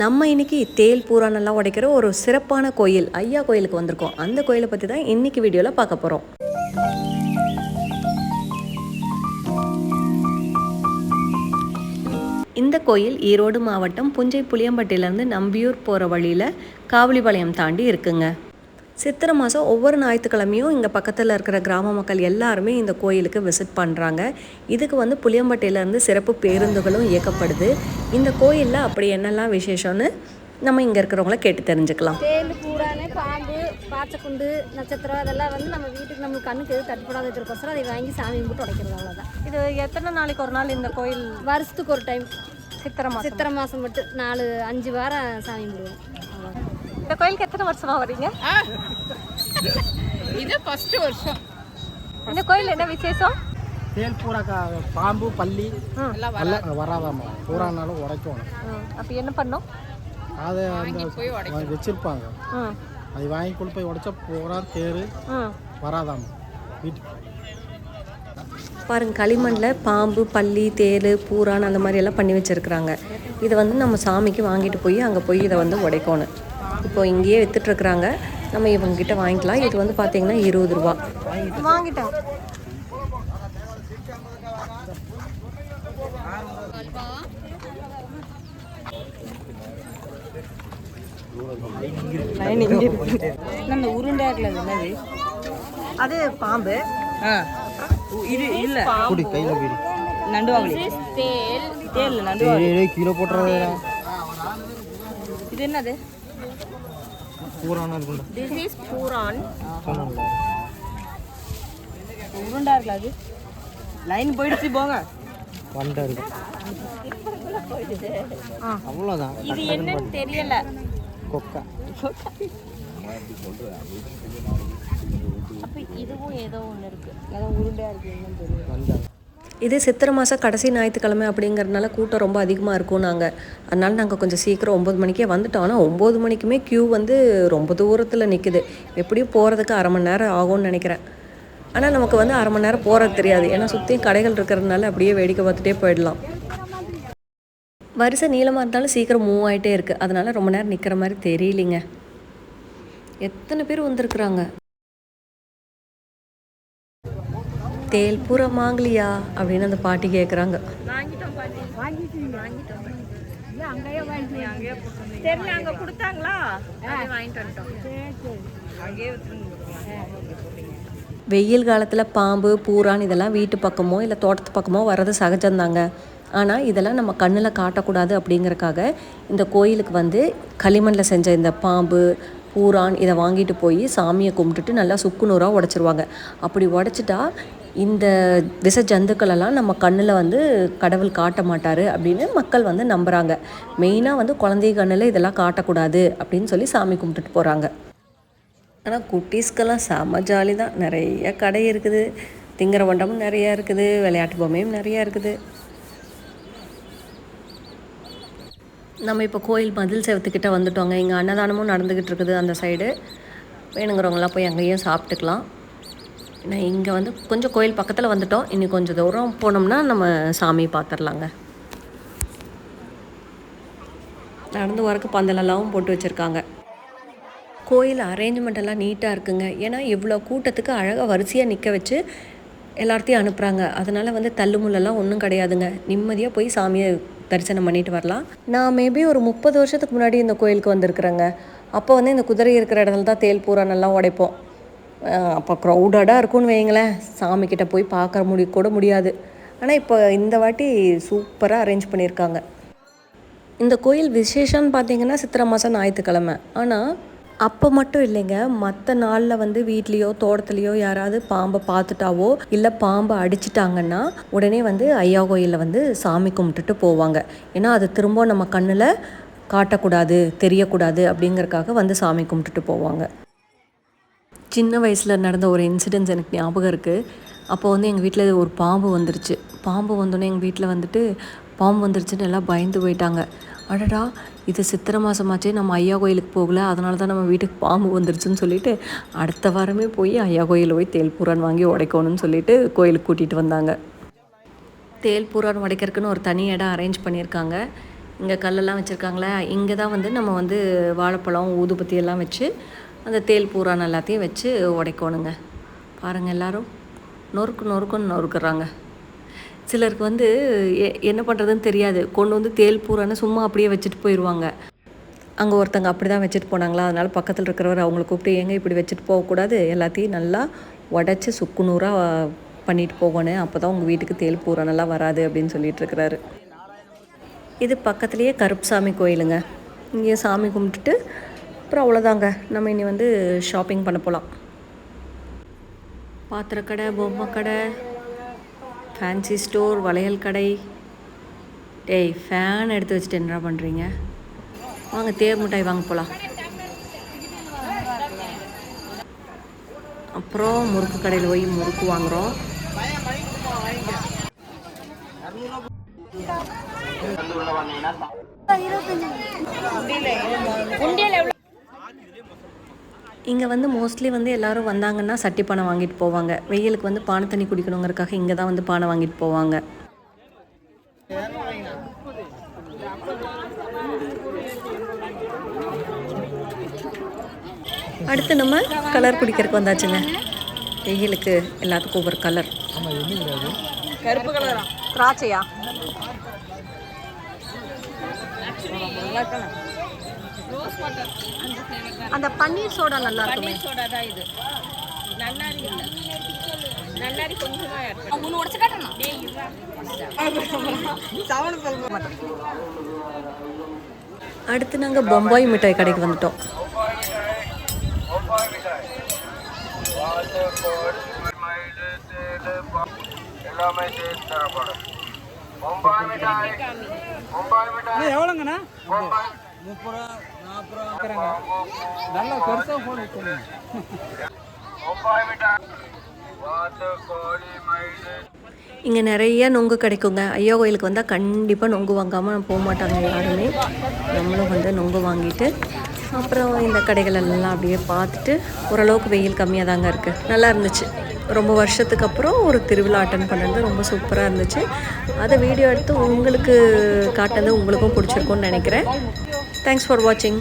நம்ம இன்னைக்கு தேல் பூரானெல்லாம் உடைக்கிற ஒரு சிறப்பான கோயில் ஐயா கோயிலுக்கு வந்திருக்கோம். அந்த கோயிலை பற்றி தான் இன்னைக்கு வீடியோவில் பார்க்க போகிறோம் இந்த கோயில் ஈரோடு மாவட்டம் புஞ்சை புளியம்பட்டியிலேருந்து நம்பியூர் போகிற வழியில் காவலிபாளையம் தாண்டி இருக்குங்க. சித்திரை மாதம் ஒவ்வொரு ஞாயிற்றுக்கிழமையும் இங்கே பக்கத்தில் இருக்கிற கிராம மக்கள் எல்லாருமே இந்த கோயிலுக்கு விசிட் பண்ணுறாங்க இதுக்கு வந்து புளியம்பட்டியிலேருந்து சிறப்பு பேருந்துகளும் இயக்கப்படுது. இந்த கோயிலில் அப்படி என்னெல்லாம் விசேஷம்னு நம்ம இங்கே இருக்கிறவங்கள கேட்டு தெரிஞ்சுக்கலாம். தேல் பூரானே பாம்பு பாச்சக்குண்டு நட்சத்திரம் அதெல்லாம் வந்து நம்ம வீட்டுக்கு நம்மளுக்கு கண்ணுக்கு எது தட்டுப்படாத இருக்கிறக்கோசரம் அதை வாங்கி சாமி கும்பிட்டு உடைக்கிறது அவ்வளோதான் இது எத்தனை நாளைக்கு ஒரு நாள் இந்த கோயில்? வருஷத்துக்கு ஒரு டைம் சித்திரை மாதம் சித்திரை மாதம் மட்டும் நாலு அஞ்சு வாரம் சாமி கும்பிடுவோம். இந்த கோயிலுக்கு எத்தனை வருஷமாக வரீங்க இது ஃபர்ஸ்ட் வருஷம். இந்த கோயில் என்ன விசேஷம்? தேல் பூரா கா- பாம்பு பள்ளி எல்லாம் வராதாம்மா. பூரானாலும் உடைக்கணும் அப்போ என்ன பண்ணோம்? அதை வச்சிருப்பாங்க. அது வாங்கி கொண்டு போய் உடைச்சா பூரா தேர் ம். வராதாம்மா. வீட்டுக்கு பாருங்க களிமண்ணில் பாம்பு பல்லி தேள் பூரான் அந்த மாதிரி எல்லாம் பண்ணி வச்சுருக்குறாங்க. இதை வந்து நம்ம சாமிக்கு வாங்கிட்டு போய் அங்கே போய் இதை வந்து உடைக்கணும். இப்போ இங்கேயே வித்துட்ருக்குறாங்க நம்ம இவங்ககிட்ட வாங்கிக்கலாம். இது வந்து பார்த்தீங்கன்னா இருபது ரூபா. வாங்கிட்டோம். நம்ம உருண்டை அது என்னது? அது பாம்பு. ஆ. இது இல்ல. குடி கையில் வீடு நண்டுவாங்களி தேல் தேல் நண்டுவாங்களி கிலோ போட்டுறது இது என்னது? பூரானா இருக்குண்டா திஸ் இஸ் பூரான். உருண்டா இருக்குல்ல அது? லைன் போயிடுச்சு போங்க. வண்டை இருக்கு அவ்வளோதான் இது என்னன்னு தெரியல. கொக்கா. அப்ப இதுவும் ஏதோ ஒண்ணு இருக்கு. அதான் உருண்டையா இருக்கு என்னன்னு தெரியல. வண்டை. இது சித்திரை மாதம் கடைசி ஞாயிற்றுக்கிழமை அப்படிங்கறதுனால கூட்டம் ரொம்ப அதிகமாக இருக்கும் நாங்கள் அதனால் நாங்கள் கொஞ்சம் சீக்கிரம் ஒம்பது மணிக்கே வந்துட்டோம். ஆனால் ஒம்பது மணிக்குமே க்யூ வந்து ரொம்ப தூரத்தில் நிற்குது எப்படியும் போகிறதுக்கு அரை மணி நேரம் ஆகும்னு நினைக்கிறேன். ஆனால் நமக்கு வந்து அரை மணி நேரம் போகிறது தெரியாது. ஏன்னா சுற்றியும் கடைகள் இருக்கிறதுனால அப்படியே வேடிக்கை பார்த்துட்டே போயிடலாம். வரிசை நீளமாக இருந்தாலும் சீக்கிரம் மூவ் ஆகிட்டே இருக்குது அதனால் ரொம்ப நேரம் நிற்கிற மாதிரி தெரியலிங்க. எத்தனை பேர் வந்திருக்குறாங்க? தேல் பூரா மாங்கலியா அப்படின்னு அந்த பாட்டி கேட்குறாங்க வெயில் காலத்தில் பாம்பு பூரான் இதெல்லாம் வீட்டு பக்கமோ இல்லை தோட்டத்து பக்கமோ வர்றது சகஜம்தாங்க ஆனால் இதெல்லாம் நம்ம கண்ணில் காட்டக்கூடாது அப்படிங்கறக்காக இந்த கோயிலுக்கு வந்து களிமண்ணில் செஞ்ச இந்த பாம்பு பூரான் இதை வாங்கிட்டு போய் சாமியை கும்பிட்டுட்டு நல்லா சுக்குநூறாக உடச்சிருவாங்க. அப்படி உடச்சிட்டா இந்த விஷ ஜந்துக்களெல்லாம் நம்ம கண்ணில் வந்து கடவுள் காட்ட மாட்டார் அப்படின்னு மக்கள் வந்து நம்புகிறாங்க மெயினாக வந்து குழந்தை கண்ணில் இதெல்லாம் காட்டக்கூடாது அப்படின்னு சொல்லி சாமி கும்பிட்டுட்டு போகிறாங்க ஆனால் குட்டீஸ்க்கெல்லாம் செம ஜாலி தான் நிறைய கடை இருக்குது. திங்கிற வண்டமும் நிறையா இருக்குது. விளையாட்டு பொம்மையும் நிறையா இருக்குது. நம்ம இப்போ கோயில் மதில் செவத்துக்கிட்ட வந்துட்டோங்க. இங்கே அன்னதானமும் நடந்துக்கிட்டு இருக்குது அந்த சைடு வேணுங்கிறவங்களாம் போய் அங்கேயும் சாப்பிட்டுக்கலாம். நான் இங்கே வந்து கொஞ்சம் கோயில் பக்கத்தில் வந்துட்டோம். இன்னும் கொஞ்சம் தூரம் போனோம்னா நம்ம சாமி பார்த்துடலாங்க நடந்து வரக்கு பந்தலெல்லாம் போட்டு வச்சுருக்காங்க. கோயில் அரேஞ்ச்மெண்ட் எல்லாம் நீட்டாக இருக்குங்க. ஏன்னா இவ்வளோ கூட்டத்துக்கு அழகாக வரிசையாக நிற்க வச்சு எல்லார்த்தையும் அனுப்புகிறாங்க அதனால் வந்து தள்ளுமுள்ளெல்லாம் ஒன்றும் கிடையாதுங்க. நிம்மதியாக போய் சாமியை தரிசனம் பண்ணிட்டு வரலாம். நான் மேபி ஒரு முப்பது வருஷத்துக்கு முன்னாடி இந்த கோயிலுக்கு வந்திருக்கிறேங்க. அப்போ வந்து இந்த குதிரை இருக்கிற இடத்துல தான் தேல் பூரானெல்லாம் உடைப்போம். அப்போ க்ரௌடடாக இருக்கும்னு வைங்களேன். சாமிக்கிட்ட போய் பார்க்க முடி கூட முடியாது. ஆனால் இப்போ இந்த வாட்டி சூப்பராக அரேஞ்ச் பண்ணியிருக்காங்க. இந்த கோயில் விசேஷம்னு பார்த்தீங்கன்னா சித்திரை மாதம் ஞாயிற்றுக்கிழமை. ஆனால் அப்போ மட்டும் இல்லைங்க மற்ற நாளில் வந்து வீட்லேயோ தோட்டத்துலேயோ யாராவது பாம்பை பார்த்துட்டாவோ இல்லை பாம்பை அடிச்சிட்டாங்கன்னா உடனே வந்து ஐயா கோயிலில் வந்து சாமி கும்பிட்டுட்டு போவாங்க. ஏன்னா அது திரும்ப நம்ம கண்ணில் காட்டக்கூடாது தெரியக்கூடாது அப்படிங்கறக்காக வந்து சாமி கும்பிட்டுட்டு போவாங்க. சின்ன வயசில் நடந்த ஒரு இன்சிடென்ட்ஸ் எனக்கு ஞாபகம் இருக்குது அப்போ வந்து எங்கள் வீட்டில் ஒரு பாம்பு வந்துருச்சு. பாம்பு வந்தோடனே எங்கள் வீட்டில் வந்துட்டு பாம்பு வந்துருச்சுன்னு எல்லாம் பயந்து போயிட்டாங்க. அடடா இது சித்திரை மாதமாச்சே நம்ம ஐயா கோயிலுக்கு போகல அதனால தான் நம்ம வீட்டுக்கு பாம்பு வந்துருச்சுன்னு சொல்லிட்டு அடுத்த வாரமே போய் ஐயா கோயிலில் போய் தேல் பூரான் வாங்கி உடைக்கணும்னு சொல்லிட்டு கோயிலுக்கு கூட்டிகிட்டு வந்தாங்க. தேல் பூரான் உடைக்கிறதுக்குன்னு ஒரு தனி இடம் அரேஞ்ச் பண்ணியிருக்காங்க. இங்கே கல்லெல்லாம் வச்சுருக்காங்களே இங்கே தான் வந்து நம்ம வந்து வாழைப்பழம் ஊதுபத்தி எல்லாம் வச்சு அந்த தேல் பூரான் எல்லாத்தையும் வச்சு உடைக்கணுங்க. பாருங்கள் எல்லோரும் நொறுக்கு நொறுக்குன்னு நொறுக்குறாங்க. சிலருக்கு வந்து எ- என்ன பண்ணுறதுன்னு தெரியாது. கொண்டு வந்து தேல் பூரான்னு சும்மா அப்படியே வச்சுட்டு போயிடுவாங்க அங்கே ஒருத்தங்க அப்படி தான் வச்சுட்டு போனாங்களா? அதனால் பக்கத்தில் இருக்கிறவர் அவங்களை கூப்பிட்டு ஏங்க இப்படி வச்சுட்டு போகக்கூடாது எல்லாத்தையும் நல்லா உடச்சி சுக்குநூறாக பண்ணிட்டு போகணும். அப்போ தான் உங்கள் வீட்டுக்கு தேல் பூரா நல்லா வராது அப்படின்னு சொல்லிட்டு இருக்கிறாரு. இது பக்கத்துலேயே கருப்புசாமி கோயிலுங்க. இங்கே சாமி கும்பிட்டுட்டு அப்புறம் அவ்வளோதாங்க நம்ம இனி வந்து ஷாப்பிங் பண்ண போகலாம் பாத்திரக்கடை பொம்மை கடை ஃபேன்சி ஸ்டோர் வளையல் கடை. டேய் ஃபேன் எடுத்து வச்சுட்டு என்ன பண்ணுறீங்க வாங்க தேர் மிட்டாய் வாங்க போகலாம் அப்புறம் முறுக்கு கடையில் போய் முறுக்கு வாங்குகிறோம் இங்கே வந்து மோஸ்ட்லி வந்து எல்லாரும் வந்தாங்கன்னா சட்டி பானை வாங்கிட்டு போவாங்க. வெயிலுக்கு வந்து பானை தண்ணி குடிக்கணுங்கிறதுக்காக இங்கே தான் வந்து பானை வாங்கிட்டு போவாங்க. அடுத்து நம்ம கலர் குடிக்கிறதுக்கு வந்தாச்சுங்க. வெயிலுக்கு எல்லாத்துக்கும் ஒவ்வொரு கலர். கருப்பு கலரா? திராட்சையா? அந்த பன்னீர் சோடா நல்லா இருக்குமே. சோடா தான் இது. நன்னாரி இல்லை. நன்னாரி கொஞ்சமா ஒன்று உடச்சு காட்டணும்? அடுத்து நாங்கள் பம்பாய் மிட்டாய் கடைக்கு வந்துட்டோம். எல்லாமே சேர்த்து தரப்படும் மும்பாய் மிட்டாய். மும்பாய் மிட்டாய் எவ்வளோங்கண்ணா முப்பது ரூபா. நல்லா பெருசாக ஃபோன் இங்கே நிறைய நொங்கு கிடைக்குங்க. ஐயா கோயிலுக்கு வந்தால் கண்டிப்பாக நொங்கு வாங்காமல் போக மாட்டாங்க யாருமே நம்மளும் வந்து நொங்கு வாங்கிட்டு அப்புறம் இந்த கடைகள் எல்லாம் அப்படியே பார்த்துட்டு ஓரளவுக்கு வெயில் கம்மியாக தாங்க இருக்குது நல்லா இருந்துச்சு. ரொம்ப வருஷத்துக்கு அப்புறம் ஒரு திருவிழா அட்டன் பண்ணது ரொம்ப சூப்பராக இருந்துச்சு. அதை வீடியோ எடுத்து உங்களுக்கு காட்டினது உங்களுக்கும் பிடிச்சிருக்கும்னு நினைக்கிறேன். தேங்க்ஸ் ஃபார் வாட்சிங்